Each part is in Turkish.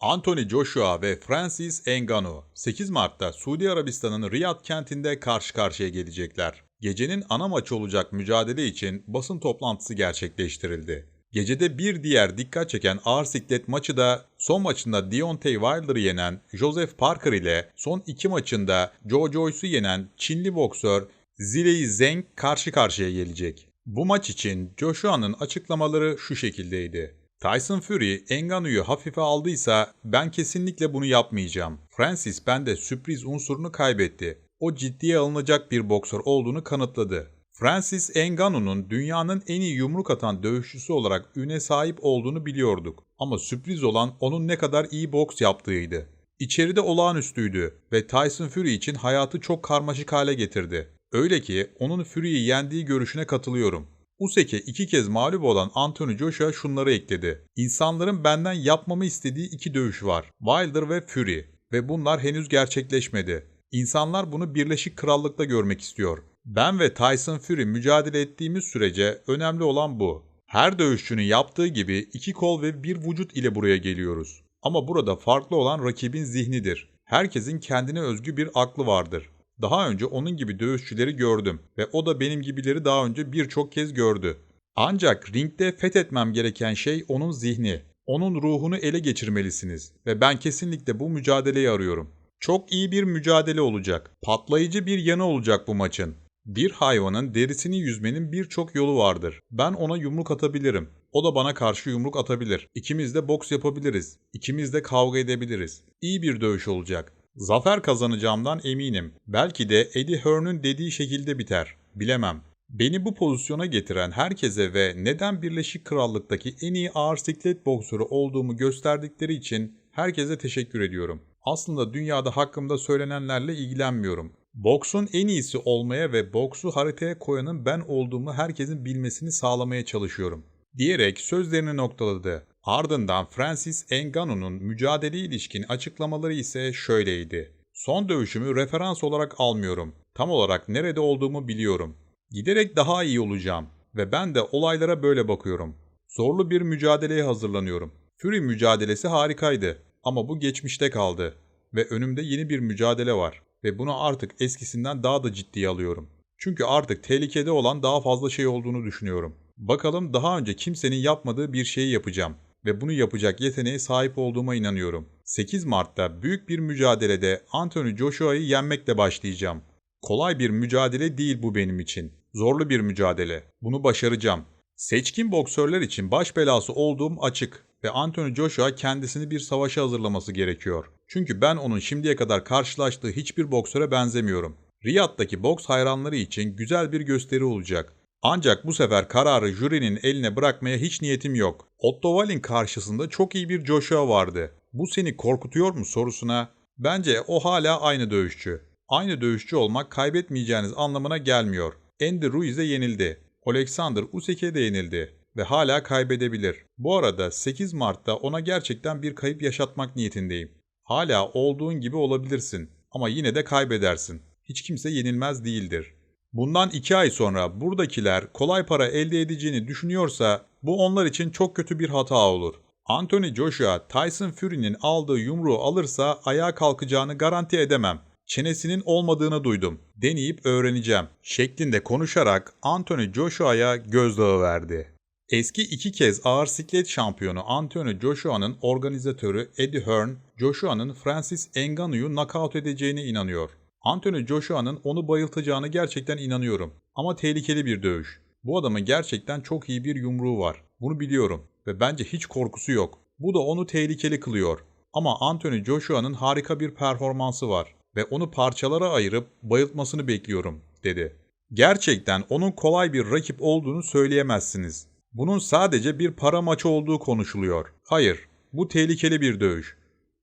Anthony Joshua ve Francis Ngannou 8 Mart'ta Suudi Arabistan'ın Riyad kentinde karşı karşıya gelecekler. Gecenin ana maçı olacak mücadele için basın toplantısı gerçekleştirildi. Gecede bir diğer dikkat çeken ağır siklet maçı da son maçında Deontay Wilder'ı yenen Joseph Parker ile son iki maçında Joe Joyce'u yenen Çinli boksör Zilei Zheng karşı karşıya gelecek. Bu maç için Joshua'nın açıklamaları şu şekildeydi. Tyson Fury Ngannou'yu hafife aldıysa ben kesinlikle bunu yapmayacağım. Francis bende sürpriz unsurunu kaybetti. O ciddiye alınacak bir boksör olduğunu kanıtladı. Francis Ngannou'nun dünyanın en iyi yumruk atan dövüşçüsü olarak üne sahip olduğunu biliyorduk. Ama sürpriz olan onun ne kadar iyi boks yaptığıydı. İçeride olağanüstüydü ve Tyson Fury için hayatı çok karmaşık hale getirdi. Öyle ki onun Fury'yi yendiği görüşüne katılıyorum. Usyk'e iki kez mağlup olan Anthony Joshua şunları ekledi. İnsanların benden yapmamı istediği iki dövüş var. Wilder ve Fury. Ve bunlar henüz gerçekleşmedi. İnsanlar bunu Birleşik Krallık'ta görmek istiyor. Ben ve Tyson Fury mücadele ettiğimiz sürece önemli olan bu. Her dövüşçünün yaptığı gibi iki kol ve bir vücut ile buraya geliyoruz. Ama burada farklı olan rakibin zihnidir. Herkesin kendine özgü bir aklı vardır. Daha önce onun gibi dövüşçüleri gördüm ve o da benim gibileri daha önce birçok kez gördü. Ancak ringde fethetmem gereken şey onun zihni. Onun ruhunu ele geçirmelisiniz ve ben kesinlikle bu mücadeleyi arıyorum. Çok iyi bir mücadele olacak. Patlayıcı bir yanı olacak bu maçın. Bir hayvanın derisini yüzmenin birçok yolu vardır. Ben ona yumruk atabilirim. O da bana karşı yumruk atabilir. İkimiz de boks yapabiliriz. İkimiz de kavga edebiliriz. İyi bir dövüş olacak. Zafer kazanacağımdan eminim. Belki de Eddie Hearn'ün dediği şekilde biter. Bilemem. Beni bu pozisyona getiren herkese ve neden Birleşik Krallık'taki en iyi ağır siklet boksörü olduğumu gösterdikleri için herkese teşekkür ediyorum. Aslında dünyada hakkımda söylenenlerle ilgilenmiyorum. Boksun en iyisi olmaya ve boksu haritaya koyanın ben olduğumu herkesin bilmesini sağlamaya çalışıyorum. Diyerek sözlerini noktaladı. Ardından Francis Ngannou'nun mücadele ilişkin açıklamaları ise şöyleydi. Son dövüşümü referans olarak almıyorum. Tam olarak nerede olduğumu biliyorum. Giderek daha iyi olacağım ve ben de olaylara böyle bakıyorum. Zorlu bir mücadeleye hazırlanıyorum. Fury mücadelesi harikaydı ama bu geçmişte kaldı ve önümde yeni bir mücadele var ve bunu artık eskisinden daha da ciddiye alıyorum. Çünkü artık tehlikede olan daha fazla şey olduğunu düşünüyorum. Bakalım daha önce kimsenin yapmadığı bir şeyi yapacağım ve bunu yapacak yeteneğe sahip olduğuma inanıyorum. 8 Mart'ta büyük bir mücadelede Anthony Joshua'yı yenmekle başlayacağım. Kolay bir mücadele değil bu benim için. Zorlu bir mücadele. Bunu başaracağım. Seçkin boksörler için baş belası olduğum açık ve Anthony Joshua kendisini bir savaşa hazırlaması gerekiyor. Çünkü ben onun şimdiye kadar karşılaştığı hiçbir boksöre benzemiyorum. Riyad'daki boks hayranları için güzel bir gösteri olacak. Ancak bu sefer kararı jürinin eline bırakmaya hiç niyetim yok. Otto Wallin karşısında çok iyi bir Joshua vardı. Bu seni korkutuyor mu sorusuna bence o hala aynı dövüşçü. Aynı dövüşçü olmak kaybetmeyeceğiniz anlamına gelmiyor. Andy Ruiz'e yenildi. Alexander Usyk'e de yenildi ve hala kaybedebilir. Bu arada 8 Mart'ta ona gerçekten bir kayıp yaşatmak niyetindeyim. Hala olduğun gibi olabilirsin ama yine de kaybedersin. Hiç kimse yenilmez değildir. Bundan 2 ay sonra buradakiler kolay para elde edeceğini düşünüyorsa bu onlar için çok kötü bir hata olur. Anthony Joshua Tyson Fury'nin aldığı yumruğu alırsa ayağa kalkacağını garanti edemem. Çenesinin olmadığını duydum. Deneyip öğreneceğim. Şeklinde konuşarak Anthony Joshua'ya gözdağı verdi. Eski iki kez ağır siklet şampiyonu Anthony Joshua'nın organizatörü Eddie Hearn, Joshua'nın Francis Ngannou'yu knockout edeceğine inanıyor. Anthony Joshua'nın onu bayıltacağını gerçekten inanıyorum. Ama tehlikeli bir dövüş. Bu adamın gerçekten çok iyi bir yumruğu var. Bunu biliyorum ve bence hiç korkusu yok. Bu da onu tehlikeli kılıyor. Ama Anthony Joshua'nın harika bir performansı var ve onu parçalara ayırıp bayıltmasını bekliyorum, dedi. Gerçekten onun kolay bir rakip olduğunu söyleyemezsiniz. Bunun sadece bir para maçı olduğu konuşuluyor. Hayır, bu tehlikeli bir dövüş.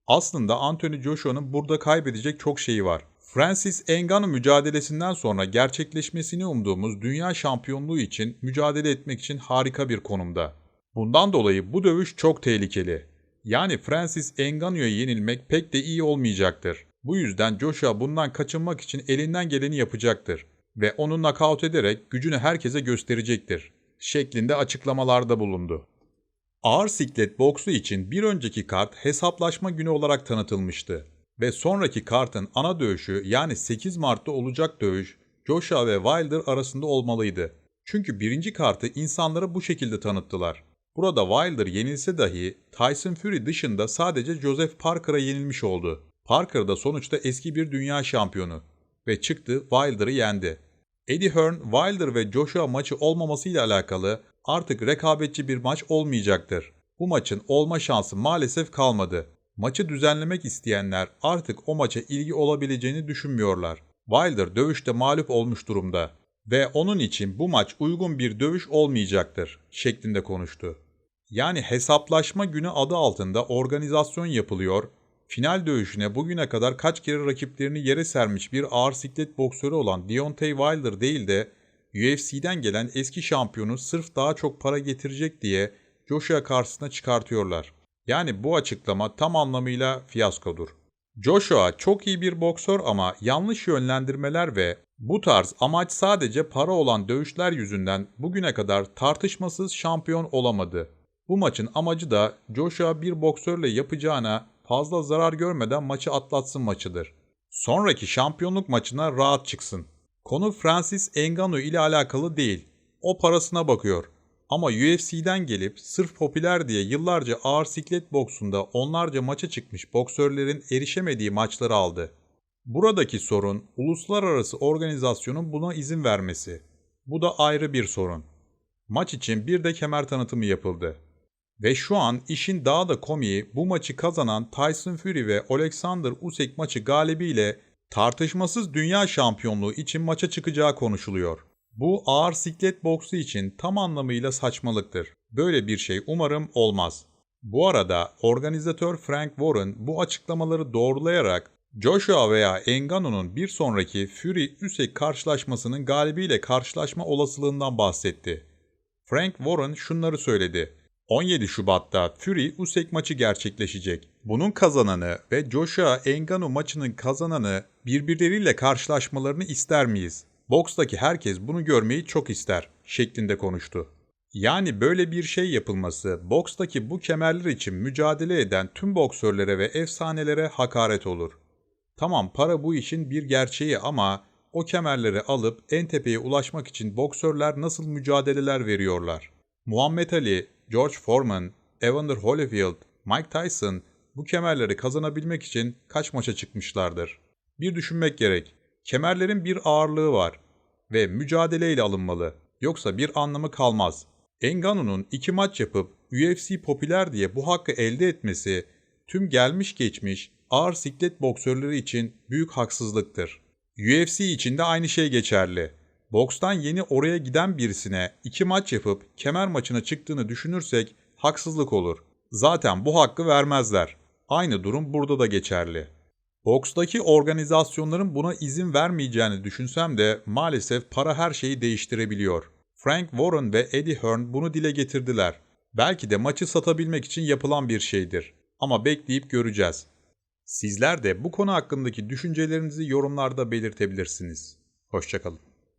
Aslında Anthony Joshua'nın burada kaybedecek çok şeyi var. Francis Ngannou mücadelesinden sonra gerçekleşmesini umduğumuz dünya şampiyonluğu için mücadele etmek için harika bir konumda. Bundan dolayı bu dövüş çok tehlikeli. Yani Francis Ngannou'ya yenilmek pek de iyi olmayacaktır. Bu yüzden Joshua bundan kaçınmak için elinden geleni yapacaktır ve onu nakavt ederek gücünü herkese gösterecektir şeklinde açıklamalarda bulundu. Ağır siklet boksu için bir önceki kart hesaplaşma günü olarak tanıtılmıştı. Ve sonraki kartın ana dövüşü yani 8 Mart'ta olacak dövüş Joshua ve Wilder arasında olmalıydı. Çünkü birinci kartı insanlara bu şekilde tanıttılar. Burada Wilder yenilse dahi Tyson Fury dışında sadece Joseph Parker'a yenilmiş oldu. Parker da sonuçta eski bir dünya şampiyonu ve çıktı Wilder'ı yendi. Eddie Hearn, Wilder ve Joshua maçı olmamasıyla alakalı artık rekabetçi bir maç olmayacaktır. Bu maçın olma şansı maalesef kalmadı. Maçı düzenlemek isteyenler artık o maça ilgi olabileceğini düşünmüyorlar. Wilder dövüşte mağlup olmuş durumda ve onun için bu maç uygun bir dövüş olmayacaktır şeklinde konuştu. Yani hesaplaşma günü adı altında organizasyon yapılıyor. Final dövüşüne bugüne kadar kaç kere rakiplerini yere sermiş bir ağır siklet boksörü olan Deontay Wilder değil de UFC'den gelen eski şampiyonu sırf daha çok para getirecek diye Joshua karşısına çıkartıyorlar. Yani bu açıklama tam anlamıyla fiyaskodur. Joshua çok iyi bir boksör ama yanlış yönlendirmeler ve bu tarz amaç sadece para olan dövüşler yüzünden bugüne kadar tartışmasız şampiyon olamadı. Bu maçın amacı da Joshua bir boksörle yapacağına fazla zarar görmeden maçı atlatsın maçıdır. Sonraki şampiyonluk maçına rahat çıksın. Konu Francis Ngannou ile alakalı değil. O parasına bakıyor. Ama UFC'den gelip sırf popüler diye yıllarca ağır siklet boksunda onlarca maça çıkmış boksörlerin erişemediği maçları aldı. Buradaki sorun uluslararası organizasyonun buna izin vermesi. Bu da ayrı bir sorun. Maç için bir de kemer tanıtımı yapıldı. Ve şu an işin daha da komiği bu maçı kazanan Tyson Fury ve Alexander Usyk maçı galibiyle tartışmasız dünya şampiyonluğu için maça çıkacağı konuşuluyor. Bu ağır siklet boksu için tam anlamıyla saçmalıktır. Böyle bir şey umarım olmaz. Bu arada organizatör Frank Warren bu açıklamaları doğrulayarak Joshua veya Engano'nun bir sonraki Fury-Usyk karşılaşmasının galibiyle karşılaşma olasılığından bahsetti. Frank Warren şunları söyledi. 17 Şubat'ta Fury-Usyk maçı gerçekleşecek. Bunun kazananı ve Joshua Engano maçının kazananı birbirleriyle karşılaşmalarını ister miyiz? Bokstaki herkes bunu görmeyi çok ister şeklinde konuştu. Yani böyle bir şey yapılması bokstaki bu kemerler için mücadele eden tüm boksörlere ve efsanelere hakaret olur. Tamam para bu işin bir gerçeği ama o kemerleri alıp en tepeye ulaşmak için boksörler nasıl mücadeleler veriyorlar? Muhammed Ali, George Foreman, Evander Holyfield, Mike Tyson bu kemerleri kazanabilmek için kaç maça çıkmışlardır? Bir düşünmek gerek. Kemerlerin bir ağırlığı var ve mücadeleyle alınmalı. Yoksa bir anlamı kalmaz. Engano'nun iki maç yapıp UFC popüler diye bu hakkı elde etmesi tüm gelmiş geçmiş ağır siklet boksörleri için büyük haksızlıktır. UFC için de aynı şey geçerli. Bokstan yeni oraya giden birisine iki maç yapıp kemer maçına çıktığını düşünürsek haksızlık olur. Zaten bu hakkı vermezler. Aynı durum burada da geçerli. Bokstaki organizasyonların buna izin vermeyeceğini düşünsem de maalesef para her şeyi değiştirebiliyor. Frank Warren ve Eddie Hearn bunu dile getirdiler. Belki de maçı satabilmek için yapılan bir şeydir. Ama bekleyip göreceğiz. Sizler de bu konu hakkındaki düşüncelerinizi yorumlarda belirtebilirsiniz. Hoşçakalın.